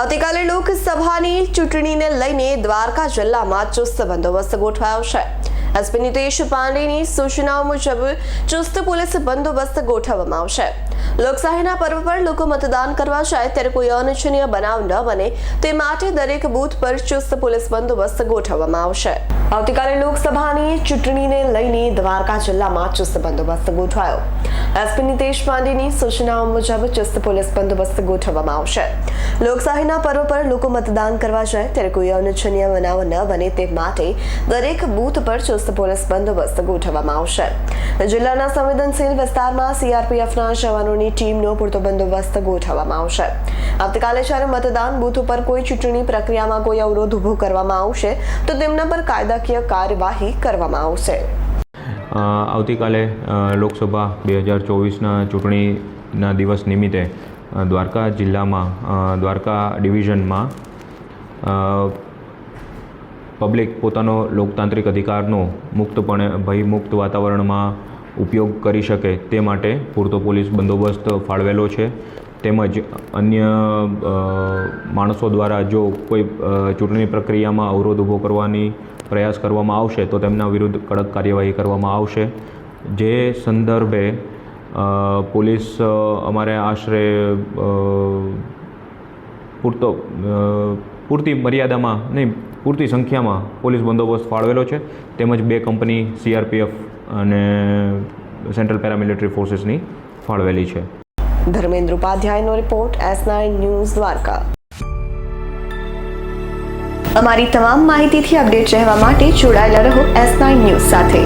આવતીકાલે લોકસભાની ચૂંટણીને લઈને દ્વારકા જિલ્લામાં ચુસ્ત બંદોબસ્ત ગોઠવાયો છે. એસપી નિતેશ પાંડેની સૂચનાઓ મુજબ ચુસ્ત પોલીસ બંદોબસ્ત ગોઠવવામાં આવશે. લોકશાહીના પર્વ પર લોકો મતદાન કરવા જાય ત્યારે કોઈ અનિચ્છનીય બનાવ ન બને. તે માટે દરેક બૂથ પર ચુસ્ત પોલીસ બંદોબસ્ત ગોઠવવામાં આવશે. આવતીકાલે લોકસભાની ચૂંટણીને લઈને દ્વારકા જિલ્લામાં ચુસ્ત બંદોબસ્ત ગોઠવાયો. એસપી નીતેશ પાંડેની સૂચનાઓ મુજબ ચુસ્ત પોલીસ બંદોબસ્ત ગોઠવવામાં આવશે. લોકશાહીના પર્વ પર લોકો મતદાન કરવા જાય ત્યારે કોઈ અનિચ્છનીય બનાવ ન બને તે માટે દરેક બૂથ પર ચુસ્ત પોલીસ બંદોબસ્ત ગોઠવવામાં આવશે. જિલ્લાના સંવેદનશીલ વિસ્તારમાં સીઆરપીએફના જવાનોની ટીમનો પૂરતો બંદોબસ્ત ગોઠવવામાં આવશે. આવતીકાલે જ્યારે મતદાન બૂથ ઉપર કોઈ ચૂંટણી પ્રક્રિયામાં કોઈ અવરોધ ઊભો કરવામાં આવશે, તો તેમના પર કાયદાકીય કાર્યવાહી કરવામાં આવશે. આવતીકાલે લોકસભા બે હજાર ચોવીસના ચૂંટણીના દિવસ નિમિત્તે દ્વારકા જિલ્લામાં દ્વારકા ડિવિઝનમાં પબ્લિક પોતાનો લોકતાંત્રિક અધિકારનો મુક્તપણે, ભયમુક્ત વાતાવરણમાં ઉપયોગ કરી શકે તે માટે પૂરતો પોલીસ બંદોબસ્ત ફાળવેલો છે. તેમજ અન્ય માણસો દ્વારા જો કોઈ ચૂંટણી પ્રક્રિયામાં અવરોધ ઊભો કરવાની પ્રયાસ કરવામાં આવશે, તો તેમના વિરુદ્ધ કડક કાર્યવાહી કરવામાં આવશે. જે સંદર્ભે પોલીસ અમારે આશરે પૂરતો પૂરતી મર્યાદામાં નહીં, પૂરતી સંખ્યામાં પોલીસ બંદોબસ્ત ફાળવેલો છે. તેમજ બે કંપની સીઆરપીએફ અને સેન્ટ્રલ પેરામિલિટરી ફોર્સીસની ફાળવેલી છે. Dharmendra ઉપાધ્યાયનો report S nine news Dwarka. અમારી તમામ માહિતીથી અપડેટ રહેવા માટે જોડાયેલા રહો એસ નાઇન ન્યૂઝ સાથે.